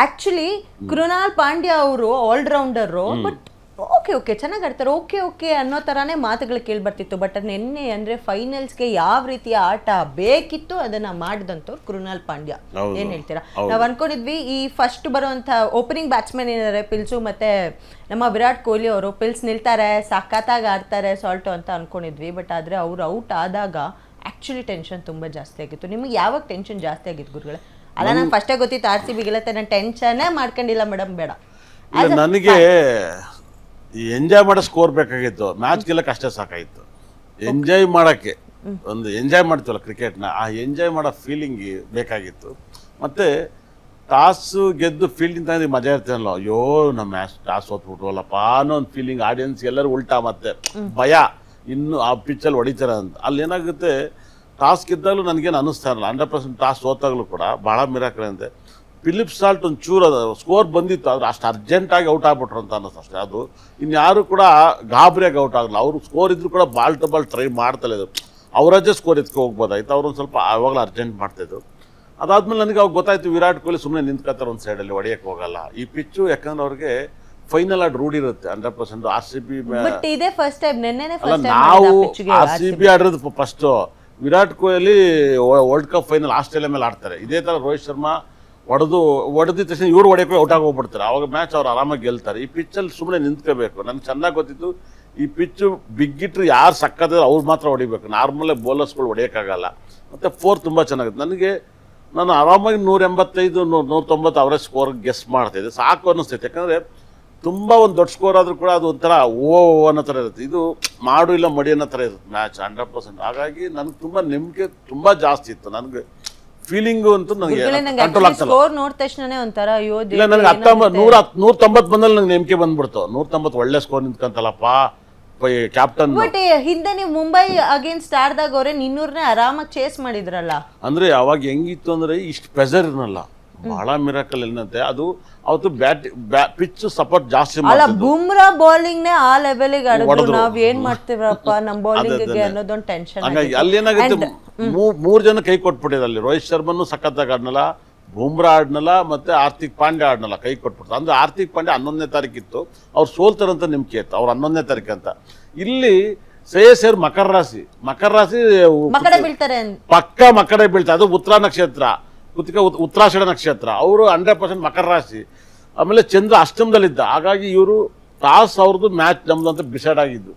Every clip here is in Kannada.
ಆಕ್ಚುಲಿ ಕೃಣಾಲ್ ಪಾಂಡ್ಯ ಅವರು ಆಲ್ರೌಂಡರು ಬಟ್ ಓಕೆ ಓಕೆ ಚೆನ್ನಾಗಿ ಆಡ್ತಾರೆ. ಓಕೆ ಓಕೆ ಅನ್ನೋ ಥರನೇ ಮಾತುಗಳು ಕೇಳಿ ಬರ್ತಿತ್ತು ಬಟ್ ನಿನ್ನೆ ಅಂದರೆ ಫೈನಲ್ಸ್ಗೆ ಯಾವ ರೀತಿಯ ಆಟ ಬೇಕಿತ್ತು ಅದನ್ನ ಮಾಡಿದಂಥವ್ರು ಕೃಣಾಲ್ ಪಾಂಡ್ಯ. ಏನು ಹೇಳ್ತೀರಾ? ನಾವು ಅನ್ಕೊಂಡಿದ್ವಿ ಈ ಫಸ್ಟ್ ಬರುವಂಥ ಓಪನಿಂಗ್ ಬ್ಯಾಟ್ಸ್ಮನ್ ಏನಿದ್ದಾರೆ ಪಿಲ್ಸು ಮತ್ತೆ ನಮ್ಮ ವಿರಾಟ್ ಕೊಹ್ಲಿ ಅವರು ಪಿಲ್ಸ್ ನಿಲ್ತಾರೆ ಸಖತ್ತಾಗಿ ಆಡ್ತಾರೆ ಸಾಲ್ಟು ಅಂತ ಅನ್ಕೊಂಡಿದ್ವಿ. ಬಟ್ ಆದರೆ ಅವ್ರು ಔಟ್ ಆದಾಗ ಆ್ಯಕ್ಚುಲಿ ಟೆನ್ಷನ್ ತುಂಬ ಜಾಸ್ತಿ ಆಗಿತ್ತು. ನಿಮಗೆ ಯಾವಾಗ ಟೆನ್ಷನ್ ಜಾಸ್ತಿ ಆಗಿತ್ತು ಗುರುಗಳೇ? ಅಲ್ಲ ನಂಗೆ ಫಸ್ಟೇ ಗೊತ್ತಿತ್ತು ಆರ್ ಸಿ ಬಿಗಿಲತ್ತೆ ನಾನು ಟೆನ್ಷನ್ನೇ ಮಾಡ್ಕೊಂಡಿಲ್ಲ ಮೇಡಮ್ ಬೇಡ. ಇಲ್ಲ ನನಗೆ ಈ ಎಂಜಾಯ್ ಮಾಡೋ ಸ್ಕೋರ್ ಬೇಕಾಗಿತ್ತು. ಮ್ಯಾಚ್ ಗೆಲ್ಲಕ್ಕೆ ಅಷ್ಟೇ ಸಾಕಾಗಿತ್ತು ಎಂಜಾಯ್ ಮಾಡೋಕ್ಕೆ. ಒಂದು ಎಂಜಾಯ್ ಮಾಡ್ತೀವಲ್ಲ ಕ್ರಿಕೆಟ್ನ ಆ ಎಂಜಾಯ್ ಮಾಡೋ ಫೀಲಿಂಗ್ ಬೇಕಾಗಿತ್ತು. ಮತ್ತೆ ಟಾಸು ಗೆದ್ದು ಫೀಲ್ಡಿಂಗ್ ತಂದು ಮಜಾ ಇರ್ತೀನಲ್ಲ ಅಯ್ಯೋ ನಮ್ಮ ಮ್ಯಾಚ್ ಟಾಸ್ ಓದ್ಬಿಟ್ವಲ್ಲಪ್ಪ ಅನ್ನೋ ಒಂದು ಫೀಲಿಂಗ್ ಆಡಿಯನ್ಸ್ ಎಲ್ಲರೂ ಉಲ್ಟಾ ಮತ್ತೆ ಭಯ. ಇನ್ನು ಆ ಪಿಚ್ಚಲ್ಲಿ ಹೊಡಿತಾರೆ ಅಂತ. ಅಲ್ಲಿ ಏನಾಗುತ್ತೆ ಟಾಸ್ ಇದ್ದಾಗಲೂ ನನಗೇನು ಅನ್ನಿಸ್ತಾ ಇರಲ್ಲ. ಹಂಡ್ರೆಡ್ ಪರ್ಸೆಂಟ್ ಟಾಸ್ಕ್ ಸೋತಾಗಲೂ ಕೂಡ ಭಾಳ ಮಿರಾಕಲ್ ಅಂತೆ ಫಿಲಿಪ್ ಸಾಲ್ಟ್ ಒಂದು ಚೂರು ಅದು ಸ್ಕೋರ್ ಬಂದಿತ್ತು ಆದ್ರೆ ಅಷ್ಟು ಅರ್ಜೆಂಟಾಗಿ ಔಟ್ ಆಗ್ಬಿಟ್ರು ಅಂತ ಅನ್ನಿಸ್ತು ಅಷ್ಟೇ. ಅದು ಇನ್ಯಾರು ಕೂಡ ಗಾಬರಿಯಾಗಿ ಔಟ್ ಆಗಲ್ಲ. ಅವರು ಸ್ಕೋರ್ ಇದ್ರು ಕೂಡ ಬಾಲ್ ಟು ಬಾಲ್ ಟ್ರೈ ಮಾಡ್ತಲೇ ಇದು ಅವರಜ್ಜೆ ಸ್ಕೋರ್ ಎತ್ಕೊ ಹೋಗ್ಬೋದಾಯ್ತು. ಅವ್ರೊಂದು ಸ್ವಲ್ಪ ಆವಾಗಲೂ ಅರ್ಜೆಂಟ್ ಮಾಡ್ತಾಯಿದ್ರು ಅದಾದ್ಮೇಲೆ ನನಗೆ ಅವಾಗ ಗೊತ್ತಾಯ್ತು ವಿರಾಟ್ ಕೊಹ್ಲಿ ಸುಮ್ಮನೆ ನಿಂತ್ಕೊತಾರೆ ಒಂದು ಸೈಡಲ್ಲಿ ಹೊಡೆಯೋಕ್ಕೆ ಹೋಗಲ್ಲ. ಈ ಪಿಚ್ಚು ಯಾಕಂದ್ರೆ ಅವ್ರಿಗೆ ಫೈನಲ್ ಆಗಿ ರೂಢಿ ಇರುತ್ತೆ hundred percent R C B ನಾವು R C B ಆಡಿರೋದು first Virat Kohli world cup final Australia ಮೇಲೆ ಆಡ್ತಾರೆ. ಇದೇ ಥರ ರೋಹಿತ್ ಶರ್ಮಾ ಹೊಡೆದು ಹೊಡೆದಿದ ತಕ್ಷಣ ಇವ್ರು ಹೊಡೆಯೋಕೆ ಔಟ್ ಆಗೋಗ್ಬಿಡ್ತಾರೆ ಅವಾಗ ಮ್ಯಾಚ್ ಅವ್ರು ಆರಾಮಾಗಿ ಗೆಲ್ತಾರೆ. ಈ ಪಿಚ್ಚಲ್ಲಿ ಸುಮ್ಮನೆ ನಿಂತ್ಕೋಬೇಕು. ನನಗೆ ಚೆನ್ನಾಗಿ ಗೊತ್ತಿತ್ತು, ಈ ಪಿಚ್ಚು ಬಿಗ್ಗಿಟ್ರು ಯಾರು ಸಕ್ಕತ್ತಿದ್ರೆ ಅವ್ರು ಮಾತ್ರ ಹೊಡಿಬೇಕು. ನಾರ್ಮಲ್ ಬೌಲರ್ಸ್ಗಳು ಹೊಡೆಯೋಕ್ಕಾಗಲ್ಲ. ಮತ್ತು ಫೋರ್ ತುಂಬ ಚೆನ್ನಾಗಿತ್ತು. ನನಗೆ, ನಾನು ಆರಾಮಾಗಿ ನೂರ ಎಂಬತ್ತೈದು, ನೂರ ನೂರ ತೊಂಬತ್ತು ಅವರೇ ಸ್ಕೋರ್ ಗೆಸ್ ಮಾಡ್ತಾಯಿದ್ದೆ ಸಾಕು ಅನ್ನಿಸ್ತೈತೆ ಯಾಕಂದರೆ ತುಂಬ ಒಂದು ದೊಡ್ಡ ಸ್ಕೋರ್ ಆದರೂ ಕೂಡ ಅದು ಒಂಥರ ಓ ಓ ಅನ್ನೋ ಥರ ಇರುತ್ತೆ. ಇದು ಮಾಡು ಇಲ್ಲ ಮಡಿ ಅನ್ನೋ ಥರ ಇರುತ್ತೆ. ಮ್ಯಾಚ್ ಹಂಡ್ರೆಡ್ ಪರ್ಸೆಂಟ್ ಹಾಗಾಗಿ ನನಗೆ ತುಂಬ ನಂಬಿಕೆ ತುಂಬ ಜಾಸ್ತಿ ಇತ್ತು. ನನಗೆ ಫೀಲಿಂಗು ಅಂತೂ ನನಗೆ ನಂಗೆ ಕಂಟ್ರೋಲ್ ಆಗ್ತಲ್ಲ. ಸ್ಕೋರ್ ನೋಡಿದ ತಕ್ಷಣನೇ ಒಂಥರ ಅಯ್ಯೋ ಇಲ್ಲ ನನಗೆ ಹತ್ತೊಂಬತ್ತು ಏನಾಗುತ್ತೆ? ನೂರ ಹತ್- ನೂರ ತೊಂಬತ್ತು ಬಂದಲ್ಲಿ ನಂಗೆ ನಂಬಿಕೆ ಬಂದ್ಬಿಡ್ತು. ನೂರ ತೊಂಬತ್ತು ಒಳ್ಳೆ ಸ್ಕೋರ್ ನಿಂತ್ಕಂತಲ್ಲಪ್ಪ. ಕ್ಯಾಪ್ಟನ್ ಬಟ್ ಹಿಂದೆ ನೀವು ಮುಂಬೈ ಅಗೇನ್ಸ್ಟ್ ಆಡ್ದಾಗ ಅವರೇ ನಿನ್ನೂರನೇ ಆರಾಮಾಗಿ ಚೇಸ್ ಮಾಡಿದ್ರಲ್ಲ? ಅಂದ್ರೆ ಅವಾಗ ಹೆಂಗಿತ್ತು ಅಂದ್ರೆ ಇಷ್ಟು ಪ್ರೆಸರ್ ಇರಲ್ಲ ಬಹಳ ಮಿರಾಕಲ್ ಏನಂತೆ ಅದು ಅವತ್ತು ಬ್ಯಾಟ್ ಪಿಚ್ ಸಪೋರ್ಟ್ ಜಾಸ್ತಿ ಅಲ್ಲ ಬುಮ್ರಾ ಬೌಲಿಂಗ್ ನೇ ಆ ಆಡಿದ್ರು ಹೊಡೆದ್ರು. ನಾವ್ ಏನ್ ಮಾಡ್ತೀವಪ್ಪ ನಮ್ ಬೌಲಿಂಗ್ಗೆ. ಅನ್ನೋದೊಂದು ಟೆನ್ಷನ್ ಹಂಗಾಗಿ ಅಲ್ಲಿ ಏನಾಗುತ್ತೆ? ಮೂರ್ ಜನ ಕೈ ಕೊಟ್ಬಿಟ್ಟಿದೆ ಅಲ್ಲಿ. ರೋಹಿತ್ ಶರ್ಮನು ಸಖತ್ತಾಗಿ ಆಡ್ನಲ್ಲ ಬುಮ್ರಾ ಆಡ್ನಲ್ಲ ಮತ್ತೆ ಹಾರ್ದಿಕ್ ಪಾಂಡ್ಯ ಆಡ್ನಲ್ಲ ಕೈ ಕೊಟ್ಬಿಡ್ತು ಅಂದ್ರೆ ಆರ್ತಿಕ್ ಪಾಂಡ್ಯ ಹನ್ನೊಂದನೇ ತಾರೀಕಿತ್ತು. ಅವ್ರು ಸೋಲ್ತಾರಂತ ನಿಮ್ಗೆ ಇತ್ತು. ಅವ್ರು ಹನ್ನೊಂದನೇ ತಾರೀಕು ಅಂತ. ಇಲ್ಲಿ ಸೇಸೇರ್ ಅವ್ರು ಮಕರ ರಾಶಿ. ಮಕರ ರಾಶಿ. ಪಕ್ಕ ಮಕಡೆ ಬೀಳ್ತಾರೆ. ಅದು ಉತ್ತರ ನಕ್ಷತ್ರ. ಕುತಿಕ ಉತ್- ಉತ್ತರಾಷಾಢ ನಕ್ಷತ್ರ ಅವರು ಹಂಡ್ರೆಡ್ ಪರ್ಸೆಂಟ್ ಮಕರ ರಾಶಿ. ಆಮೇಲೆ ಚಂದ್ರ ಅಷ್ಟಮದಲ್ಲಿದ್ದ. ಹಾಗಾಗಿ ಇವರು ಟಾಸ್ ಅವ್ರದ್ದು ಮ್ಯಾಚ್ ನಮ್ದು ಅಂತ ಡಿಸೈಡ್ ಆಗಿದ್ದು.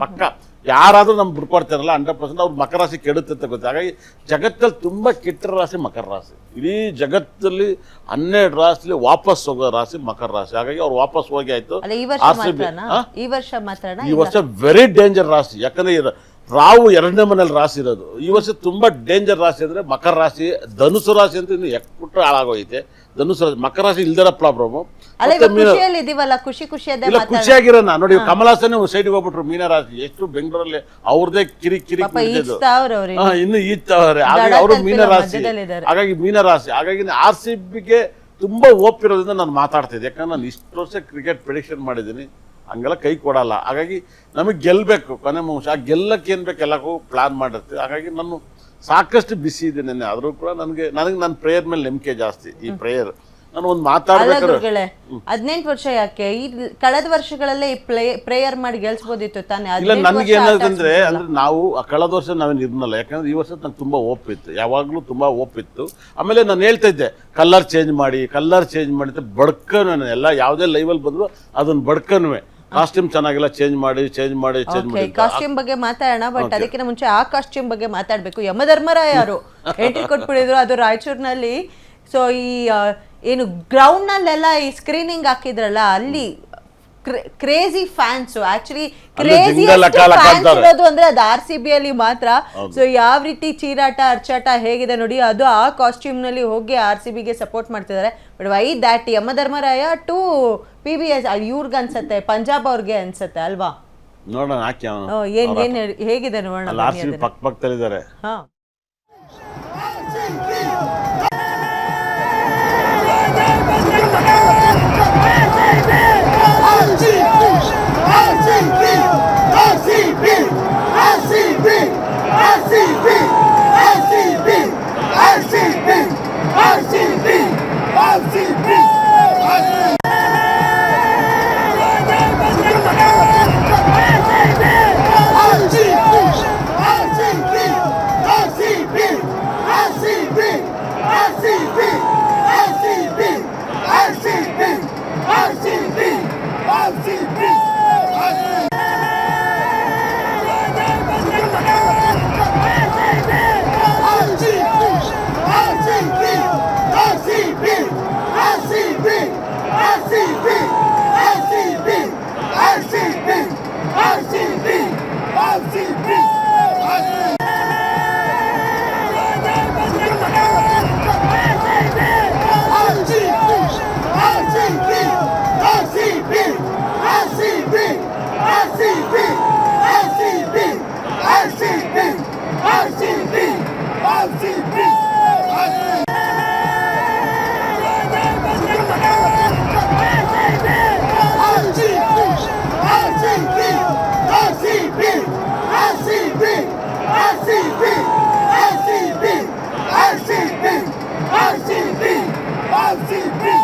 ಪಕ್ಕ. ಯಾರಾದ್ರೂ ನಮ್ಗೆ ಬಿಡ್ಕೊಡ್ತಾರಲ್ಲ ಹಂಡ್ರೆಡ್ ಪರ್ಸೆಂಟ್ ಅವ್ರು ಮಕರ ರಾಶಿ ಕೆಡುತ್ತೆ ಅಂತ ಗೊತ್ತು. ಹಾಗಾಗಿ ಜಗತ್ತಲ್ಲಿ ತುಂಬಾ ಕೆಟ್ಟ ರಾಶಿ ಮಕರ ರಾಶಿ. ಇಡೀ ಜಗತ್ತಲ್ಲಿ ಹನ್ನೆರಡು ರಾಶಿಲಿ ವಾಪಸ್ ಹೋಗೋ ರಾಶಿ ಮಕರ ರಾಶಿ. ಹಾಗಾಗಿ ಅವ್ರು ವಾಪಸ್ ಹೋಗಿ ಆಯ್ತು. ಈ ವರ್ಷ ವೆರಿ ಡೇಂಜರ್ ರಾಶಿ. ಯಾಕಂದ್ರೆ ರಾವು ಎರಡನೇ ಮನೇಲಿ ರಾಶಿ ಇರೋದು. ಈ ವರ್ಷ ತುಂಬಾ ಡೇಂಜರ್ ರಾಶಿ ಅಂದ್ರೆ ಮಕರ ರಾಶಿ ಧನುಸು ರಾಶಿ ಅಂತ ಇನ್ನು ಎಕ್ಬಿಟ್ರೆ ಹಾಳಾಗೋಯ್ತೆ. ಧನುಸು ರಾಶಿ ಮಕರ ರಾಶಿ ಇಲ್ದರ ಪ್ರಾಬ್ಲಮ್ ಖುಷಿ ಇಲ್ಲ ಖುಷಿಯಾಗಿರೋಣ. ನೋಡಿ ಕಮಲಾಸನೆ ಸೈಡ್ಗೆ ಹೋಗ್ಬಿಟ್ರು ಮೀನ ರಾಶಿ. ಎಷ್ಟು ಬೆಂಗಳೂರಲ್ಲಿ ಅವ್ರದೇ ಕಿರಿ ಕಿರಿ ಇನ್ನು ಈಚ್ತವ್ರೆ ಹಾಗಾಗಿ ಅವರು ತಲುಪಿಲ್ಲ, ಮೀನ ರಾಶಿ. ಹಾಗಾಗಿ ಮೀನ ರಾಶಿ. ಹಾಗಾಗಿ ಆರ್ ಸಿ ಬಿಗೆ ತುಂಬಾ ಓಪ್ ಇರೋದ್ರಿಂದ ನಾನು ಮಾತಾಡ್ತಿದ್ದೆ. ಯಾಕಂದ್ರೆ ನಾನು ಇಷ್ಟು ವರ್ಷ ಕ್ರಿಕೆಟ್ ಪ್ರಿಡಿಕ್ಷನ್ ಮಾಡಿದ್ದೀನಿ. ಹಂಗೆಲ್ಲ ಕೈ ಕೊಡಲ್ಲ. ಹಾಗಾಗಿ ನಮಗೆ ಗೆಲ್ಲಬೇಕು ಕೊನೆ ಮುಂಶ ಆ ಗೆಲ್ಲಕ್ಕೆ ಏನು ಬೇಕು ಎಲ್ಲಕ್ಕೂ ಪ್ಲಾನ್ ಮಾಡಿರ್ತೀವಿ. ಹಾಗಾಗಿ ನಾನು ಸಾಕಷ್ಟು ಬಿಸಿ ಇದೆ ನೆನ್ನೆ. ಆದರೂ ಕೂಡ ನನಗೆ ನನಗೆ ನನ್ನ ಪ್ರೇಯರ್ ಮೇಲೆ ನಂಬಿಕೆ ಜಾಸ್ತಿ. ಈ ಪ್ರೇಯರ್ ನಾನು ಒಂದು ಮಾತಾಡ್ಬೇಕಾದ್ರೆ ಹದಿನೆಂಟು ವರ್ಷ ಯಾಕೆ? ಈ ಕಳೆದ ವರ್ಷಗಳಲ್ಲೇ ಈ ಪ್ರೇಯರ್ ಮಾಡಿ ಗೆಲ್ಸ್ಬೋದಿತ್ತು ತಾನೇ? ಇಲ್ಲ ನನಗೆ ಏನಾಗುತ್ತೆ ಅಂದ್ರೆ ನಾವು ಆ ಕಳೆದ ವರ್ಷ ನಾವೇನು ಇರ್ನಲ್ಲ ಯಾಕಂದ್ರೆ ಈ ವರ್ಷ ನಂಗೆ ತುಂಬಾ ಓಪ್ ಇತ್ತು. ಯಾವಾಗಲೂ ತುಂಬಾ ಓಪ್ ಇತ್ತು. ಆಮೇಲೆ ನಾನು ಹೇಳ್ತಾ ಇದ್ದೆ ಕಲರ್ ಚೇಂಜ್ ಮಾಡಿ ಕಲರ್ ಚೇಂಜ್ ಮಾಡಿ ಬಡ್ಕನು ಎಲ್ಲ ಯಾವುದೇ ಲೈವಲ್ಲಿ ಬಂದ್ರು ಅದನ್ನ ಬಡ್ಕನುವೆ. ಕಾಸ್ಟ್ಯೂಮ್ ಚೆನ್ನಾಗಿಲ್ಲ ಚೇಂಜ್ ಮಾಡಿ ಚೇಂಜ್ ಮಾಡಿ ಚೇಂಜ್ ಓಕೆ ಮಾಡಿ ಅಂತ. ಕಾಸ್ಟ್ಯೂಮ್ ಬಗ್ಗೆ ಮಾತಾಡೋಣ ಬಟ್ ಅದಕ್ಕಿಂತ ಮುಂಚೆ ಆ ಕಾಸ್ಟ್ಯೂಮ್ ಬಗ್ಗೆ ಮಾತಾಡಬೇಕು. ಯಮಧರ್ಮರಾಯ ಅವರು ಎಂಟ್ರಿ ಕೊಟ್ಬಿಟ್ಟಿದ್ರು ಅದು ರಾಯಚೂರಿನಲ್ಲಿ. ಸೊ ಈ ಆ, ಏನು ಗ್ರೌಂಡ್ ನಲ್ಲೆಲ್ಲ ಈ ಸ್ಕ್ರೀನಿಂಗ್ ಹಾಕಿದ್ರಲ್ಲ ಅಲ್ಲಿ ಕ್ರೇಜಿ ಫ್ಯಾನ್ಸ್ ಆಕ್ಚುಲಿ ಅಲ್ಲಿ ಕ್ರೇಜಿ ಜಿಂಗಲ್. ಇರೋದು ಅಂದ್ರೆ ಅದು ಆರ್ ಸಿ ಬಿ ಅಲ್ಲಿ ಮಾತ್ರ. ಸೊ ಯಾವ ರೀತಿ ಚೀರಾಟ ಅರ್ಚಾಟ ಹೇಗಿದೆ ನೋಡಿ ಅದು ಆ ಕಾಸ್ಟ್ಯೂಮ್ನಲ್ಲಿ ಹೋಗಿ ಆರ್ ಸಿ ಬಿಗೆ ಸಪೋರ್ಟ್ ಮಾಡ್ತಿದ್ದಾರೆ. But why that Yamadharmaraya to P B S ಇವ್ರಿಗೆ ಅನ್ಸತ್ತೆ ಪಂಜಾಬ್ ಅವ್ರಿಗೆ ಅನ್ಸತ್ತೆ ಅಲ್ವಾ? ನೋಡೋಣ ಹಾಕಿ ಅವನು. ಏನ್ ಏನ್ ಹೇಗಿದೆ ನೋಡೋಣ. ಪಕ್ಕ ಪಕ್ಕದಲ್ಲಿದ್ದಾರೆ ಹಾ. RCB, RCB, RCB, RCB, RCB.